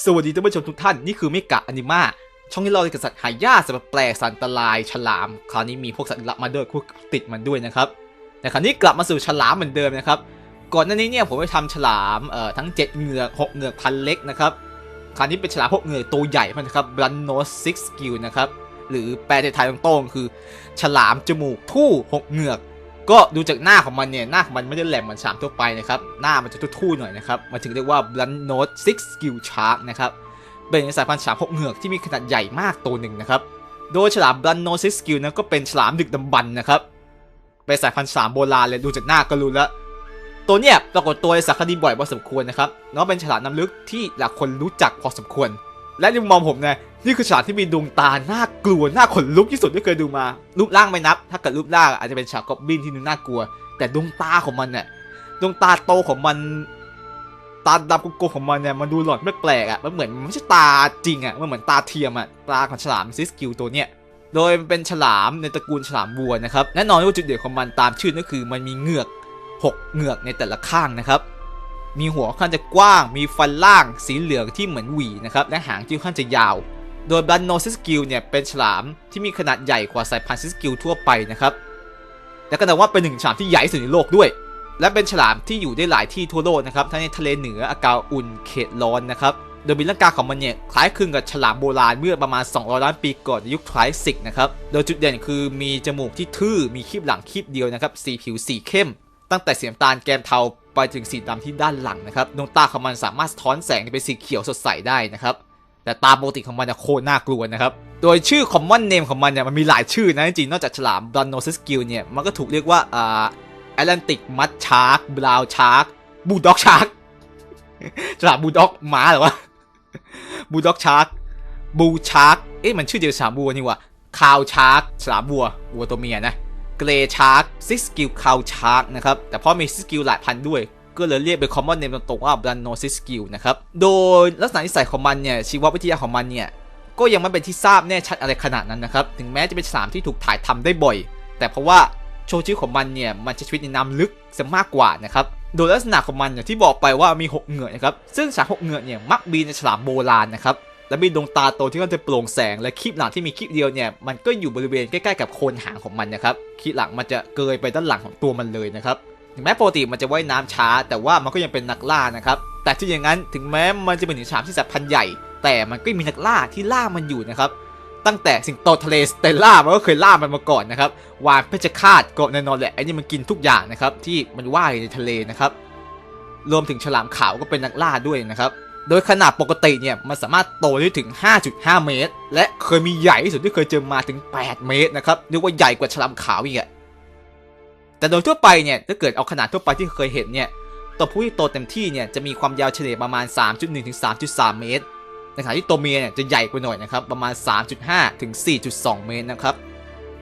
สวัสดีท่านผู้ชมทุกท่าน นี่คือเมกะอนิมาช่องที่เราจะกับสัตว์หายากสัตว์แปลกสัตว์อันตรายฉลาม คราวนี้มีพวกสัตว์ลับมาด้วยคู่ติดมันด้วยนะครับแต่คราวนี้กลับมาสู่ฉลามเหมือนเดิมนะครับ ก่อนหน้านี้เนี่ยผมไปทำฉลามเอ่อทั้ง 7 เหงือก6เหงือกพันเล็กนะครับคราวนี้เป็นฉลามพวกเหงือกตัวใหญ่มันนะครับ Blood Nose Six Skill นะครับหรือแปลในไทยตรงๆคือ ฉลามจมูกทู่หกเหงือก ก็ดูจากหน้าของมันเนี่ย หน้าของมันไม่ได้แหลมเหมือนฉามทั่วไปนะครับ หน้ามันจะทู่ๆหน่อยนะครับ มันถึงเรียกว่า Blunt Nose Six Skill Shark นะครับ เป็นสายพันธุ์ฉลามหกเหงือกที่มีขนาดใหญ่มากตัวหนึ่งนะครับ โดยฉลาม Blunt Nose Six Skill นั้นก็เป็นฉลามดึกดำบรรนะครับ เป็นสายพันธุ์ฉลามโบราณเลยดูจากหน้าก็รู้แล้ว ตัวเนี่ยปรากฏตัวในสารคดีบ่อยพอสมควรนะครับ แล้วเป็นฉลามน้ำลึกที่หลายคนรู้จักพอสมควร และในมุมมองผมเนี่ยนี่คือฉามที่มีดวงตาหน่ากลัวหน่าขนลุกที่สุดที่เคยดูมา รูปร่างไม่นับ ถ้าเกิดรูปร่างอาจจะเป็นฉามกอบบินที่ดูน่ากลัว แต่ดวงตาของมันเนี่ยดวงตาโตของมัน ตาดำกุกๆของมันเนี่ยมันดูหลอนแปลกๆอะมันเหมือนมันไม่ใช่ตาจริงอะมันเหมือนตาเทียมอะตาของฉลามซิสกิลตัวเนี้ยโดยเป็นฉลามในตระกูลฉลามวัวนะครับแน่นอนว่าจุดเด่นของมันตามชื่อนั่นคือมันมีเหงือกหกเหงือกในแต่ละข้างนะครับ มีหัวค่อนข้างจะกว้าง มีฟันล่างสีเหลืองที่เหมือนหวีนะครับ และหางที่ค่อนข้างจะยาว โดยบันโนซิสกิลเนี่ยเป็นฉลามที่มีขนาดใหญ่กว่าสายพันธุ์ซิสกิลทั่วไปนะครับ และก็นับว่าเป็นหนึ่งฉลามที่ใหญ่สุดในโลกด้วย และเป็นฉลามที่อยู่ได้หลายที่ทั่วโลกนะครับ ทั้งในทะเลเหนืออากาศอุ่นเขตร้อนนะครับ โดยมีร่างกายของมันเนี่ยคล้ายคลึงกับฉลามโบราณเมื่อประมาณ 200 ล้านปีก่อนในยุคไทราสสิกนะครับ โดยจุดเด่นคือมีจมูกที่ทื่อ มีคีบหลังคีบเดียวนะครับ สีผิวสีเข้ม ตั้งแต่สีน้ำตาลแกมเทา ไปถึงสีดำที่ด้านหลังนะครับดวงตาของมันสามารถสะท้อนแสงเป็นสีเขียวสดใสได้นะครับแต่ตาปกติของมันจะโคตรน่ากลัวนะครับ โดยชื่อ common name ของมันเนี่ยมันมีหลายชื่อนะจริงนอกจากฉลาม b r u n n o s i s gill เนี่ย มันก็ถูกเรียกว่าอ่า Atlantic mud shark brown shark bulldog shark ฉลาม bulldog หมาเหรอวะ bulldog shark bull shark เอ๊ะมันชื่อเดียวกับฉลามวัวนี่วะ cow shark ฉลามวัววัวตัวเมียนะ เกรชาร์กซิสกิลคาวชาร์กนะครับ แต่เพราะมีซิสกิลหลายพันด้วย ก็เลยเรียกเป็นคอมมอนเนมตรงๆว่าบรันโนซิสกิลนะครับ โดยลักษณะนิสัยของมันเนี่ยชีววิทยาของมันเนี่ยก็ยังไม่เป็นที่ทราบแน่ชัดอะไรขนาดนั้นนะครับ ถึงแม้จะเป็นฉลามที่ถูกถ่ายทำได้บ่อย แต่เพราะว่าโชว์ชีวิตของมันเนี่ยมันใช้ชีวิตในน้ำลึกซะมากกว่านะครับ โดยลักษณะของมันอย่างที่บอกไปว่ามีหกเหงือกนะครับ ซึ่งฉลามหกเหงือกเนี่ยมักมีในฉลามโบราณนะครับ และมีดวงตาโตที่ค่อนจะโปร่งแสง และคลิปหลังที่มีคลิปเดียวเนี่ยมันก็อยู่บริเวณใกล้ๆกับโคนหางของมันนะครับคลิปหลังมันจะเกยไปด้านหลังของตัวมันเลยนะครับถึงแม้ปกติมันจะว่ายน้ำช้า แต่ว่ามันก็ยังเป็นนักล่านะครับแต่ที่อย่างนั้นถึงแม้มันจะเป็นถึงฉามที่สัตว์พันธุ์ใหญ่ แต่มันก็มีนักล่าที่ล่ามันอยู่นะครับตั้งแต่สิงโตทะเลสเตลล่ามันก็เคยล่ามันมาก่อนนะครับวานเพชฌฆาตก็แน่นอนแหละไอ้นี่มันกินทุกอย่างนะครับที่มันว่ายในทะเลนะครับรวมถึงฉลามขาวก็เป็นนักล่าด้วยนะครับ โดยขนาดปกติเนี่ยมันสามารถโตได้ถึง 5.5 เมตร และเคยมีใหญ่ที่สุดที่เคยเจอมาถึง 8 เมตรนะครับเรียกว่าใหญ่กว่าฉลามขาวอีกอะแต่โดยทั่วไปเนี่ยถ้าเกิดเอาขนาดทั่วไปที่เคยเห็นเนี่ยตัวผู้ที่โตเต็มที่เนี่ยจะมีความยาวเฉลี่ยประมาณ 3.1 ถึง 3.3 เมตรในขณะที่ตัวเมียเนี่ยจะใหญ่กว่าหน่อยนะครับประมาณ 3.5 ถึง 4.2 เมตรนะครับ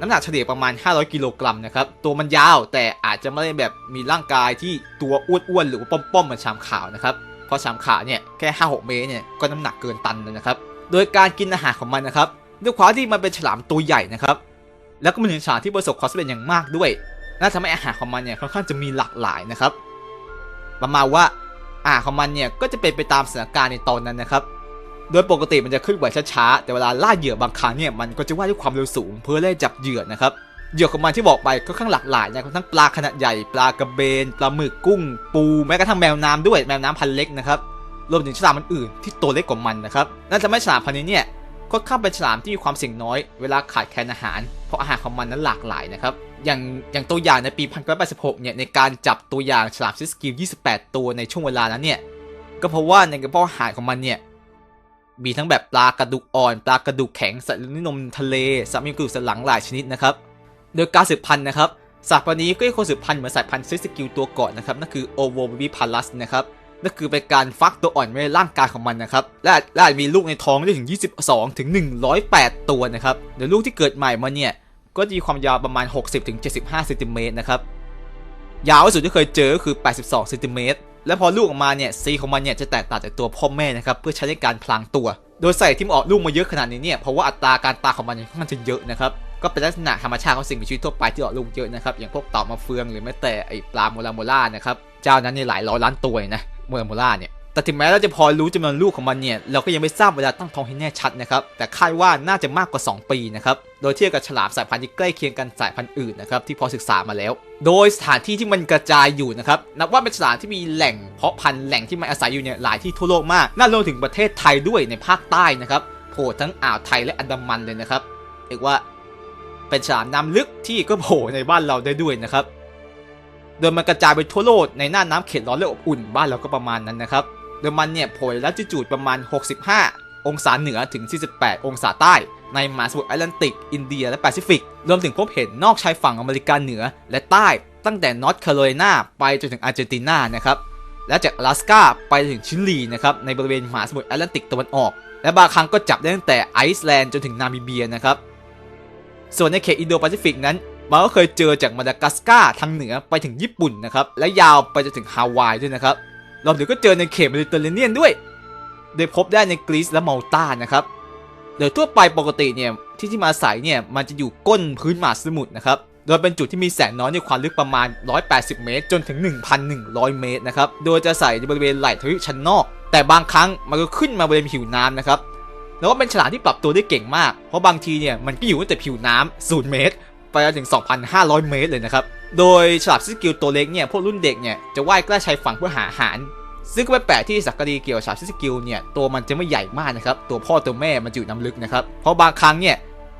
น้ำหนักเฉลี่ยประมาณ 500 กิโลกรัมนะครับ ตัวมันยาวแต่อาจจะไม่ได้แบบมีร่างกายที่ตัวอ้วนๆหรือป้อมๆเหมือนชามขาวนะครับ เพราะชามขาเนี่ยแค่5-6เมตรเนี่ยก็น้ำหนักเกินตันเลยนะครับ โดยการกินอาหารของมันนะครับด้วยความที่มันเป็นฉลามตัวใหญ่นะครับ แล้วก็เป็นฉลามที่ประสบความสำเร็จอย่างมากด้วยน่าทำให้อาหารของมันเนี่ยค่อนข้างจะมีหลากหลายนะครับ ประมาณว่าอาหารของมันเนี่ยก็จะเป็นไปตามสถานการณ์ในตอนนั้นนะครับ โดยปกติมันจะขึ้นไหวช้าๆแต่เวลาล่าเหยื่อบางครั้งเนี่ยมันก็จะว่ายด้วยความเร็วสูงเพื่อไล่จับเหยื่อนะครับ เหยื่อของมันที่บอกไปก็ข้างหลากหลายนะครับทั้งปลาขนาดใหญ่ปลากระเบนปลาหมึกกุ้ง ปูแม้กระทั่งแมวน้ำด้วยแมวน้ำพันเล็กนะครับรวมถึงฉลามอื่นๆที่ตัวเล็กกว่ามันนะครับนั่นทำให้ฉลามพันนี้เนี่ยค่อนข้างเป็นฉลามที่มีความเสี่ยงน้อยเวลาขาดแคลนอาหาร เพราะอาหารของมันนั้นหลากหลายนะครับอย่างอย่างตัวอย่างในปี 1986 เนี่ยในการจับตัวอย่างฉลามซิสกิล 28 ตัวในช่วงเวลานั้นเนี่ยก็เพราะว่าในกระเพาะอาหารของมันเนี่ยมีทั้งแบบปลากระดูกอ่อน ปลากระดูกแข็งสัตว์เลี้ยงนมทะเลสัตว์มีกระดูกสันหลังหลายชนิดนะครับ โดยการสืบพันธุ์นะครับสัตว์พันนี้ก็ยังคงสืบพันธุ์เหมือนสายพันธุ์ซิสกิลตัวก่อนนะครับนั่นคือ Ovo Baby Palus นะครับนั่นคือเป็นการฟักตัวอ่อนในร่างกายของมันนะครับและและอาจมีลูกในท้องได้ถึง 22 ถึง 108 ตัวนะครับโดยลูกที่เกิดใหม่มาเนี่ยก็จะมีความยาวประมาณ 60 ถึง 75เซนติเมตรนะครับยาวที่สุดที่เคยเจอก็คือ 82เซนติเมตรและพอลูกออกมาเนี่ยซีของมันเนี่ยจะแตกต่างจากตัวพ่อแม่นะครับเพื่อใช้ในการพลางตัว โดยใส่ที่มออกลูกมาเยอะขนาดนี้เนี่ยเพราะว่าอัตราการตายของมันเนี่ยค่อนจะเยอะนะครับ ก็เป็นลักษณะธรรมชาติของสิ่งมีชีวิตทั่วไปที่ออกลูกเยอะนะครับ อย่างพวกต่ามาเฟืองหรือแม้แต่ไอปลาโมลาโมล่านะครับ เจ้านั้นนี่หลายร้อยล้านตัวนะโมลาโมล่าเนี่ย แต่ถึงแม้เราจะพอรู้จำนวนลูกของมันเนี่ย เราก็ยังไม่ทราบเวลาตั้งท้องให้แน่ชัดนะครับ แต่คาดว่าน่าจะมากกว่า 2 ปีนะครับ โดยเทียบกับฉลามสายพันธุ์ที่ใกล้เคียงกันสายพันธุ์อื่นนะครับที่พอศึกษามาแล้ว โดยสถานที่ที่มันกระจายอยู่นะครับ นับว่าเป็นสถานที่มีแหล่งเพาะพันธุ์แหล่งที่มันอาศัยอยู่เนี่ยหลายที่ทั่วโลกมาก น่ารวมถึงประเทศไทยด้วยในภาคใต้นะครับโผล่ทั้งอ่าวไทยและอันดามันเลยนะครับเรียกว่า เป็นฉลามน้ำลึกที่ก็โผล่ในบ้านเราได้ด้วยนะครับ โดยมันกระจายไปทั่วโลกในหน้าน้ำเขตร้อนและอบอุ่นบ้านเราก็ประมาณนั้นนะครับ โดยมันเนี่ยโผล่และจูดประมาณ 65 องศาเหนือถึง 48 องศาใต้ ในมหาสมุทรแอตแลนติก อินเดียและแปซิฟิก รวมถึงพบเห็นนอกชายฝั่งอเมริกาเหนือและใต้ตั้งแต่นอร์ทแคโรไลนาไปจนถึงอาร์เจนตินานะครับและจากอลาสกาไปถึงชิลีนะครับในบริเวณมหาสมุทรแอตแลนติกตะวันออก และบางครั้งก็จับได้ตั้งแต่ไอซ์แลนด์จนถึงนามิเบียนะครับ ส่วนในเขตอินโดแปซิฟิกนั้นมันก็เคยเจอจากมาดากัสการ์ทางเหนือไปถึงญี่ปุ่นนะครับและยาวไปจนถึงฮาวายด้วยนะครับรวมถึงก็เจอในเขตเมดิเตอร์เรเนียนด้วย โดยพบได้ในกรีซและมาลตานะครับโดยทั่วไปปกติเนี่ยที่ที่มาอาศัยเนี่ยมันจะอยู่ก้นพื้นมหาสมุทรนะครับโดยเป็นจุดที่มีแสงน้อยในความลึกประมาณ 180 เมตร จนถึง 1,100 เมตรนะครับ โดยจะใส่ในบริเวณไหล่ทวีปชั้นนอก แต่บางครั้งมันก็ขึ้นมาบริเวณผิวน้ำนะครับ แล้วก็เป็นฉลามที่ปรับตัวได้เก่งมาก เพราะบางทีเนี่ยมันก็อยู่ตั้งแต่ผิวน้ำ0เมตร ไปจนถึง 2,500 เมตรเลยนะครับ โดยฉลามซิสกิลตัวเล็กเนี่ยพวกรุ่นเด็กเนี่ยจะว่ายใกล้ชายฝั่งเพื่อหาอาหาร ซึ่งก็ไม่แปลกที่สักกะดีเกี่ยวกับฉลามซิสกิลเนี่ยตัวมันจะไม่ใหญ่มากนะครับตัวพ่อตัวแม่มันอยู่น้ำลึกนะครับเพราะบางครั้งเนี่ย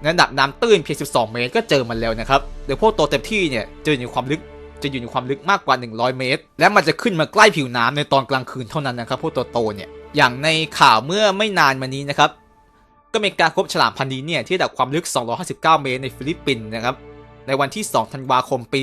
ระดับน้ำตื้นเพียง 12 เมตรก็เจอมันแล้วนะครับโดยพวกตัวเต็มที่เนี่ยจะอยู่ในความลึกจะอยู่ในความลึกมากกว่า 100 เมตร และมันจะขึ้นมาใกล้ผิวน้ำในตอนกลางคืนเท่านั้นนะครับพวกตัวโตเนี่ยอย่างในข่าวเมื่อไม่นานมานี้นะครับ ก็มีการพบฉลามพันธุ์นี้เนี่ยที่ระดับความลึก 259 เมตรในฟิลิปปินส์นะครับ ในวันที่ 2 ธันวาคมปี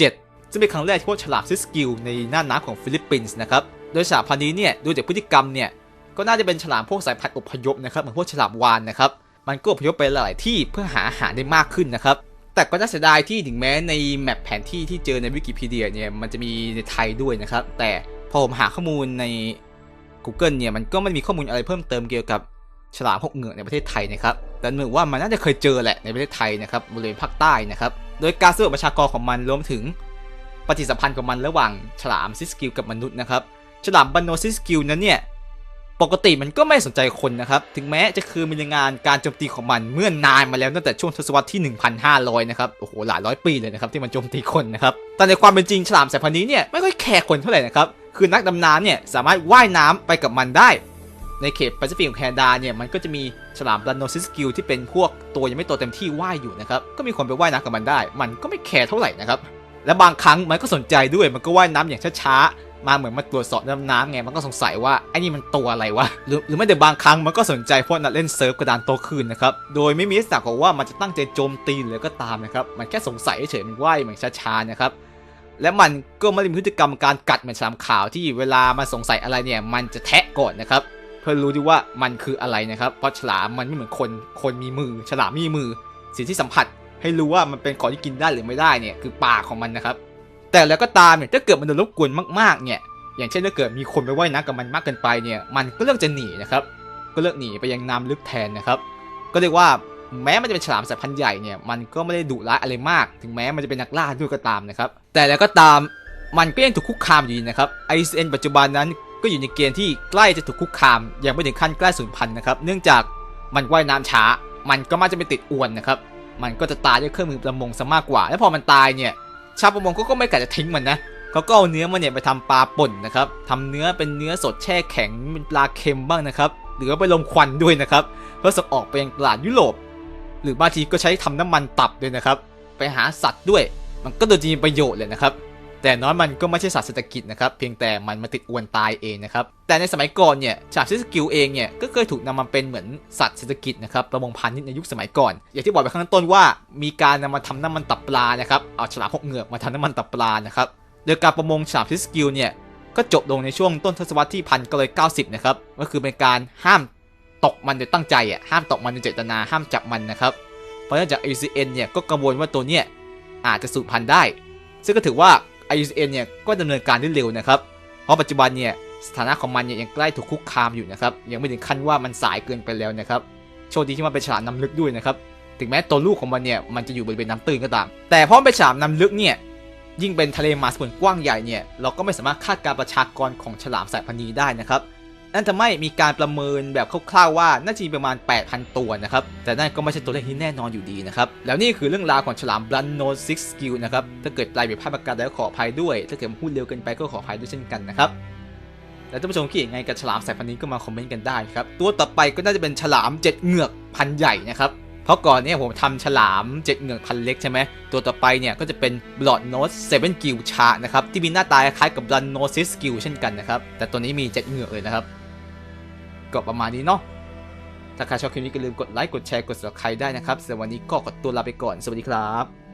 2017 ซึ่งเป็นครั้งแรกที่พบฉลามซิสกิลในหน้าน้ำของฟิลิปปินส์นะครับ โดยฉลามพันธุ์นี้เนี่ยดูจากพฤติกรรมเนี่ยก็น่าจะเป็นฉลามพวกสายพันธุ์อพยพนะครับเหมือนพวกฉลามวานนะครับ มันก็อพยพไปหลายที่เพื่อหาอาหารได้มากขึ้นนะครับ แต่ก็น่าเสียดายที่ถึงแม้ในแมปแผนที่ที่เจอในวิกิพีเดียเนี่ยมันจะมีในไทยด้วยนะครับ แต่พอผมหาข้อมูลใน Google เนี่ยมันก็ไม่มีข้อมูลอะไรเพิ่มเติมเกี่ยวกับ ฉลามหกเหงือกในประเทศไทยนะครับแต่เหมือนว่ามันน่าจะเคยเจอแหละในประเทศไทยนะครับบริเวณภาคใต้นะครับ โดยการสำรวจประชากรของมันรวมถึงปฏิสัมพันธ์ของมันระหว่างฉลามซิสกิลกับมนุษย์นะครับ ฉลามบันโนซิสกิลนั้นเนี่ยปกติมันก็ไม่สนใจคนนะครับ ถึงแม้จะคือมีรายงานการโจมตีของมันเมื่อนานมาแล้วตั้งแต่ช่วงทศวรรษที่ 1,500 นะครับ โอ้โห หลายร้อยปีเลยนะครับที่มันโจมตีคนนะครับ แต่ในความเป็นจริงฉลามสายพันธุ์นี้เนี่ยไม่ค่อยแคร์คนเท่าไหร่นะครับ คือนักดำน้ำเนี่ยสามารถว่ายน้ำไปกับมันได้ ในเขตแปซิฟิกของแคนาดาเนี่ยมันก็จะมีฉลามบลันโนซิสกิลที่เป็นพวกตัวยังไม่โตเต็มที่ว่ายอยู่นะครับ ก็มีคนไปว่ายน้ำกับมันได้ มันก็ไม่แคร์เท่าไหร่นะครับ และบางครั้งมันก็สนใจด้วยมันก็ว่ายน้ำอย่างช้าๆมาเหมือนมาตรวจสอบน้ำน้ำไงมันก็สงสัยว่าไอ้นี่มันตัวอะไรวะหรือหรือไม่แต่บางครั้งมันก็สนใจพวกนักเล่นเซิร์ฟกระดานโตขึ้นนะครับโดยไม่มีลักษณะของว่ามันจะตั้งใจโจมตีหรือก็ตามนะครับมันแค่สงสัยเฉยๆมันว่ายเหมือนช้าๆนะครับและมันก็ไม่ได้มีพฤติกรรมการกัดเหมือนฉลามขาวที่เวลามาสงสัยอะไรเนี่ยมันจะแทะก่อนนะครับ พื่อรู้ดีว่ามันคืออะไรนะครับ เพราะฉลามมันไม่เหมือนคน คนมีมือ ฉลามมีมือ สิ่งที่สัมผัส ให้รู้ว่ามันเป็นของที่กินได้หรือไม่ได้เนี่ยคือปากของมันนะครับ แต่แล้วก็ตามเนี่ยถ้าเกิดมันโดนรบกวนมากๆเนี่ย อย่างเช่นถ้าเกิดมีคนไปว่ายน้ำกับมันมากเกินไปเนี่ยมันก็เลือกจะหนีนะครับ ก็เลือกหนีไปยังน้ำลึกแทนนะครับ ก็เรียกว่าแม้มันจะเป็นฉลามสายพันธุ์ใหญ่เนี่ยมันก็ไม่ได้ดุร้ายอะไรมาก ถึงแม้มันจะเป็นนักล่าด้วยก็ตามนะครับ แต่แล้วก็ตามมันก็ยังถูกคุกคามอยู่นะครับ ICN ปัจจุบันนั้น ก็อยู่ในเกณฑ์ที่ใกล้จะถูกคุกคาม ยังไม่ถึงขั้นใกล้สูญพันธุ์นะครับเนื่องจากมันว่ายน้ำช้า มันก็มักจะไปติดอวนนะครับมันก็จะตายด้วยเครื่องมือประมงซะมากกว่า แล้วพอมันตายเนี่ย ชาวประมงเขาก็ไม่กะจะทิ้งมันนะเขาก็เอาเนื้อมันเนี่ยไปทำปลาป่นนะครับทำเนื้อเป็นเนื้อสดแช่แข็งเป็นปลาเค็มบ้างนะครับหรือไปลมควันด้วยนะครับเพื่อส่งออกไปยังตลาดยุโรปหรือบางทีก็ใช้ทำน้ำมันตับด้วยนะครับ ไปหาสัตว์ด้วย มันก็โดยจะมีประโยชน์เลยนะครับ แต่น้อยมันก็ไม่ใช่สัตว์เศรษฐกิจนะครับ เพียงแต่มันมาติดอวนตายเองนะครับ แต่ในสมัยก่อนเนี่ยฉามซิสกิลเองเนี่ยก็เคยถูกนำมาเป็นเหมือนสัตว์เศรษฐกิจนะครับประมงพาณิชย์ในยุคสมัยก่อน อย่างที่บอกไปข้างต้นว่า มีการนำมาทำน้ำมันตับปลานะครับเอาฉลามหกเหงือกมาทำน้ำมันตับปลานะครับโดยการประมงฉลามซิสกิลเนี่ยก็จบลงในช่วงต้นทศวรรษที่พันก้าร้อยเก้าสิบนะครับก็คือเป็นการห้ามตกมันโดยตั้งใจอะห้ามตกมันโดยเจตนาห้ามจับมันนะครับเพราะเนื่องจาก ICN เนี่ยก็กังวลว่าตัวเนี่ยอาจจะสูญพันธุ์ได้ ซึ่งก็ถือว่า IUCN เนี่ยก็ดำเนินการได้เร็วนะครับ เพราะปัจจุบันเนี่ยสถานะของมันเนี่ยยังใกล้ถูกคุกคามอยู่นะครับ ยังไม่ถึงขั้นว่ามันสายเกินไปแล้วนะครับ โชคดีที่มันเป็นฉลามน้ำลึกด้วยนะครับ ถึงแม้ตัวลูกของมันเนี่ยมันจะอยู่บริเวณน้ำตื้นก็ตาม แต่เพราะเป็นฉลามน้ำลึกเนี่ย ยิ่งเป็นทะเลมาสส่วนกว้างใหญ่เนี่ย เราก็ไม่สามารถคาดการประชากรของฉลามสายพันธุ์นี้ได้นะครับ นั่นทำให้มีการประเมินแบบคร่าวๆว่าน่าจะมีประมาณ 8,000 ตัวนะครับ แต่นั่นก็ไม่ใช่ตัวเลขที่แน่นอนอยู่ดีนะครับ แล้วนี่คือเรื่องราวของฉลามบลันโนซิกสกิลนะครับ ถ้าเกิดปลายผิดพลาดประการใดก็ขออภัยด้วย ถ้าเกิดพูดเร็วเกินไปก็ขออภัยด้วยเช่นกันนะครับแล้วท่านผู้ชมคิดยังไงกับฉลามสายพันธุ์นี้ก็มาคอมเมนต์กันได้ครับ ตัวต่อไปก็น่าจะเป็นฉลามเจ็ดเหงือกพันใหญ่นะครับ เพราะก่อนเนี่ยผมทำฉลามเจ็ดเหงือกพันเล็กใช่ไหม ตัวต่อไปเนี่ยก็จะเป็นบลอดโนสเซเว่นกิลชานะครับ ที่มีหน้าตาคล้ายกับบลันโนซิสกิลเช่นกันนะครับ แต่ตัวนี้มีเจ็ดเหงือกเลยนะครับ ก็ประมาณนี้เนาะถ้าใครชอบคลิปนี้ก็ลืมกดไลค์กดแชร์กด subscribe ได้นะครับสำหรับวันนี้ก็ขอตัวลาไปก่อนสวัสดีครับ